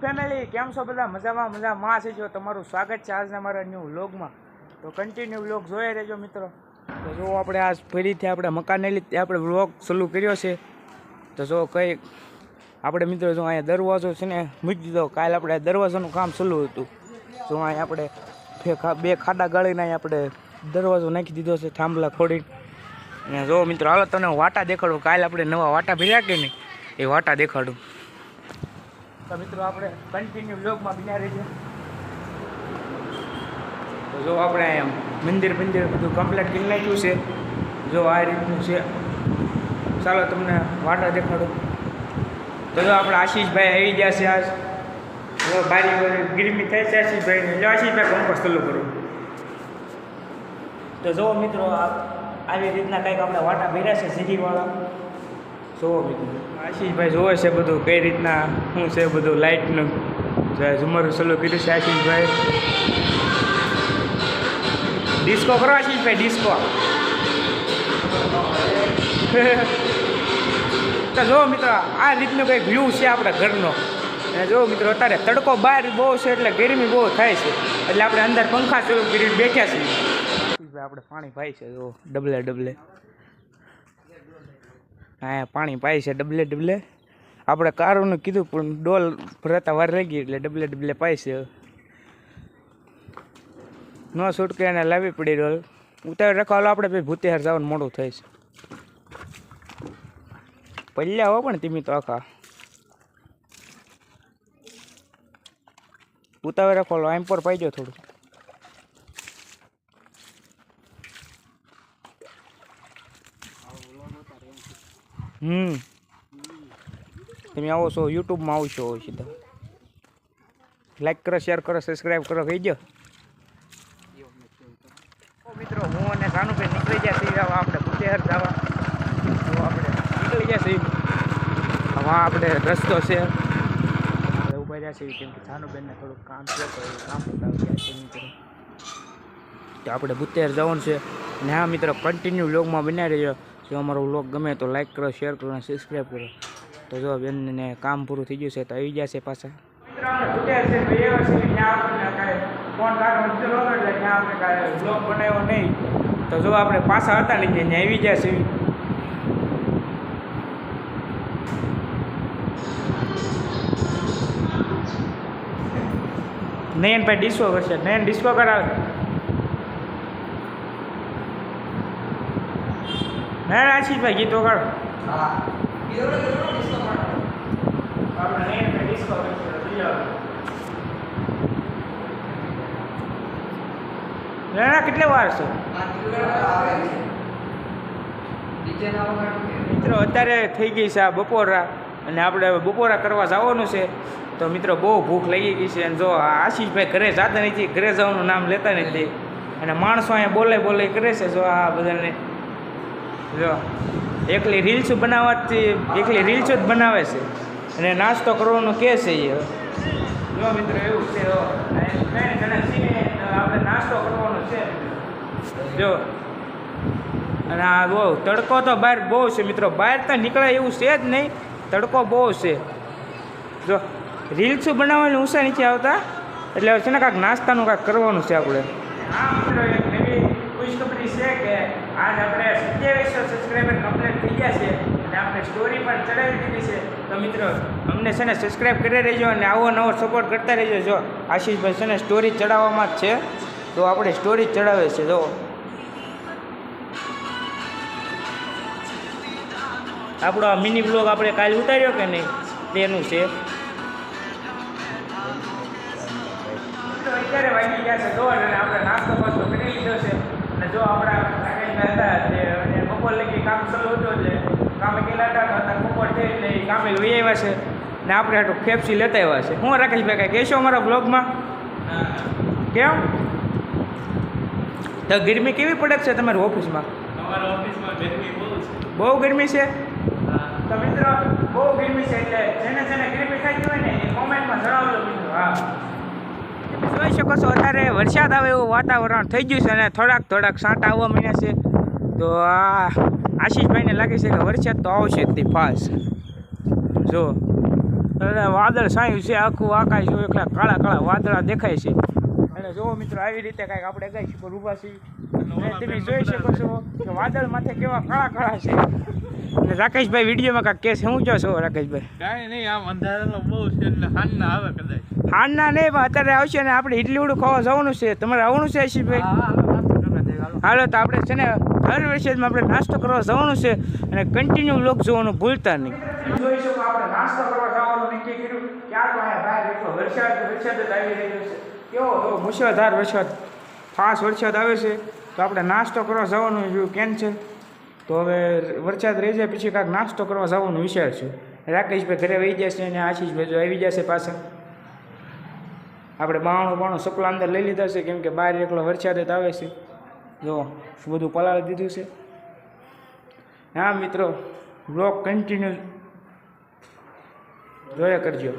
Family કેમ છો બધા? મજામાં મજામાં. છે જો, તમારું સ્વાગત છે આજના મારા ન્યૂ વ્લોગમાં તો કન્ટિન્યુ વ્લોગ જોઈ રહેજો, મિત્રો. તો જો આપણે આજ ફરીથી આપણે મકાને લીધે આપણે વ્લોગ ચાલુ કર્યો છે. તો જો કંઈ આપણે મિત્રો જો અહીંયા દરવાજો છે ને, મૂકી દીધો. કાલે આપણે દરવાજાનું કામ ચાલુ હતું. જો અહીંયા આપણે બે ખાડા ગાળીને અહીંયા આપણે દરવાજો નાખી દીધો છે, થાંભલા ખોડીને. અને જો મિત્રો, હાલો તને વાટા દેખાડું. કાલે આપણે નવા વાટા ભર્યા કે નહીં? એ વાટા દેખાડું. તો મિત્રો, આપણે કન્ટિન્યુ વ્લોગમાં બિના રહીએ. તો જો આપણે એમ મંદિર મંદિર બધું કમ્પ્લીટ કરી નાખ્યું છે. જો આ રીતનું છે. ચાલો તમને વાટા દેખાડું. તો જો આપણે આશીષભાઈ આવી ગયા છે આજ. જો બારી ગીરમી થાય છે આશીષભાઈને. જો આશીષભાઈ કંપસ ચાલુ કરું. તો જો મિત્રો આવી રીતના કંઈક આપણે વાટા ભર્યા છે સીડીવાળા જોવો બીજું આશીષભાઈ જોવે છે બધું, કઈ રીતના, શું છે બધું લાઇટનું ઝુમર ચાલુ કર્યું છે આશીષભાઈ. ડિસ્કો કરો આશીષભાઈ, ડિસ્કો. જો મિત્રો, આ રીતનું કંઈક વ્યૂ છે આપણા ઘરનો. જો મિત્રો, અત્યારે તડકો બહાર બહુ છે એટલે ગરમી બહુ થાય છે. એટલે આપણે અંદર પંખા ચાલુ કરીને બેઠ્યા છીએ. આપણે પાણી ભાઈ છે, જો, ડબલે ડબલે. હા, પાણી પાય છે, ડબલે ડબલે. આપણે કારોનું કીધું પણ ડોલ ભરાતા વાર રહી ગઈ એટલે ડબલે ડબલે પાય છે. ન છૂટકે એને લાવી પડી ડોલ. ઉતાવી રખાલો આપણે ભાઈ ભૂતિહાર જવાનું મોડું થાય છે. પલ્યા હો પણ ધીમી તો આખા. ઉતાવી રખવાલો આમ પર પાઈજો થોડું હમ. તમે આવો છો, યુટ્યુબમાં આવશો સીધા. લાઈક કરો શેર કરો સબસ્ક્રાઈબ કરો, કહી દો મિત્રો, હું અને સાનુભાઈ નીકળી ગયા છીએ આપણે બુટેહર જવા. તો આપણે નીકળી ગયા છીએ. હવે આપણે રસ્તો છે. ઊભા રહ્યા છીએ કેમ કે સાનુબેનને કામ છે કામ ગયા તો આપણે બુત્તેર જવાનું છે. ને હા, મિત્રો કન્ટિન્યુ લોગમાં બનાવી રહેજો. જો અમારો વ્લોગ ગમે તો લાઇક કરો શેર કરો અને સબસ્ક્રાઈબ કરો. તો જો બેનને કામ પૂરું થઈ ગયું છે તો આવી જશે પાછા. તો જો આપણે પાછા હતા ને ત્યાં આવી જશે નયનભાઈ ડિસ્કો કરશે. નયન ડિસ્કો કરાવે. ના આશીષભાઈ ગીતો કાઢો. ના ના કેટલી વાર છે? મિત્રો અત્યારે થઈ ગઈ છે આ બપોરા અને આપણે હવે બપોરા કરવા જવાનું છે. તો મિત્રો બહુ ભૂખ લાગી ગઈ છે. અને જો આ આશીષભાઈ ઘરે જતા નથી ઘરે જવાનું નામ લેતા નથી. અને માણસો અહીંયા બોલે બોલે કરે છે જો આ બધાને. જો એકલી રીલ્સ બનાવવાથી એકલી રીલ્સ જ બનાવે છે. અને નાસ્તો કરવાનો કે છે એ. જો મિત્રો એવું છે ત્રણ જણા છીએ આપણે નાસ્તો કરવાનો છે. જો. અને આ બહુ તડકો તો બહાર બહુ છે મિત્રો. બહાર તો નીકળે એવું છે જ નહીં. તડકો બહુ છે. જો રીલ્સ બનાવવાની ઉષા નથી આવતા. એટલે હવે છે ને કાંઈક નાસ્તાનું કાંઈક કરવાનું છે આપણે. હા મિત્રો ખુશખબરી છે કે આજ આપણે સત્યાવીસો સબસ્ક્રાઈબર કમ્પ્લીટ થઈ ગયા છે અને આપણે સ્ટોરી પણ ચડાવી દીધી છે. તો મિત્રો અમને છે ને સબસ્ક્રાઈબ કરી રહેજો અને આવો નવો સપોર્ટ કરતા રહેજો. જો આશીષભાઈ છે ને સ્ટોરી ચડાવવામાં જ છે. તો આપણે સ્ટોરી ચડાવે છે જો. આપણો આ મિની બ્લોગ આપણે કાલે ઉતાર્યો કે નહીં? તેનું છે. અત્યારે વાગી ગયા છે. દોઢ અને આપણે નાસ્તો પાસ્તો કરી લીધો છે. અને જો આપણા રાકેશભાઈ હતા તે અને બપોર લગી કામ ચાલુ હતું એટલે કામે ગયેલા હતા તો અત્યારે બપોર થઈ એટલે એ કામે લઈ આવ્યા છે. ને આપણે આટલું ફેફસી લેતા આવ્યા છે. હું રાકેશભાઈ કાંઈ કહેશો અમારા બ્લોગમાં કેમ? તો ગરમી કેવી પડે છે તમારી ઓફિસમાં? તમારા ઓફિસમાં ગરમી બહુ છે. બહુ ગરમી છે? તો મિત્રો બહુ ગરમી છે એટલે જેને જેને ગરમી થતી હોય ને એ કોમેન્ટમાં જણાવજો મિત્રો હા. જોઈ શકો છો, અત્યારે વરસાદ આવે એવું વાતાવરણ થઈ ગયું છે અને થોડાક થોડાક સાંટા આવવા માંડ્યા છે. તો આ આશીષભાઈને લાગે છે કે વરસાદ તો આવશે જ તે ફાસ જો, અને વાદળ છાયું છે, આખું આકાશ જો એકલા કાળા કાળા વાદળા દેખાય છે. અને જુઓ મિત્રો, આવી રીતે કાંઈક આપણે ગાઈશ શકો ઊભા છીએ. તમે જોઈ શકો છો કે વાદળ માથે કેવા કાળા કાળા છે. અને રાકેશભાઈ વિડીયોમાં કાંઈક કેસ શું જો છો રાકેશભાઈ? કાંઈ નહીં આમ અંધારાનો બહુ છે એટલે હાંજના આવે કદાચ. હાલના નહીં પણ અત્યારે આવશે ને આપણે ઇડલી ઉડું ખાવા જવાનું છે. તમારે આવવાનું છે આશીષભાઈ? હાલો. તો આપણે છે ને દર વર્ષેમાં આપણે નાસ્તો કરવા જવાનું છે અને કન્ટિન્યુ લોક જોવાનું ભૂલતા નહીં. જોઈ શકો આપણે નાસ્તો કરવા જવાનું નક્કી કર્યું. ક્યાં તો અહીંયા બહાર એટલો વરસાદ વરસાદ જ આવી રહ્યો છે. કેવો એવો મુશળધાર વરસાદ. ફાસ વરસાદ આવે છે. તો આપણે નાસ્તો કરવા જવાનું રહ્યું કેન્સલ તો હવે વરસાદ રહી જાય પછી કાંઈક નાસ્તો કરવા જવાનું વિચાર છે. રાકેશભાઈ ઘરે વહી જશે અને આશીષભાઈ જો આવી જશે પાછા. આપણે બાણું બાણું સપલા અંદર લઈ લીધા છે, કેમ કે બહાર એકલો વરસાદ જ આવે છે. જો બધું પલાળી દીધું છે? હા, મિત્રો બ્લોક કન્ટિન્યુ જોયા કરજો.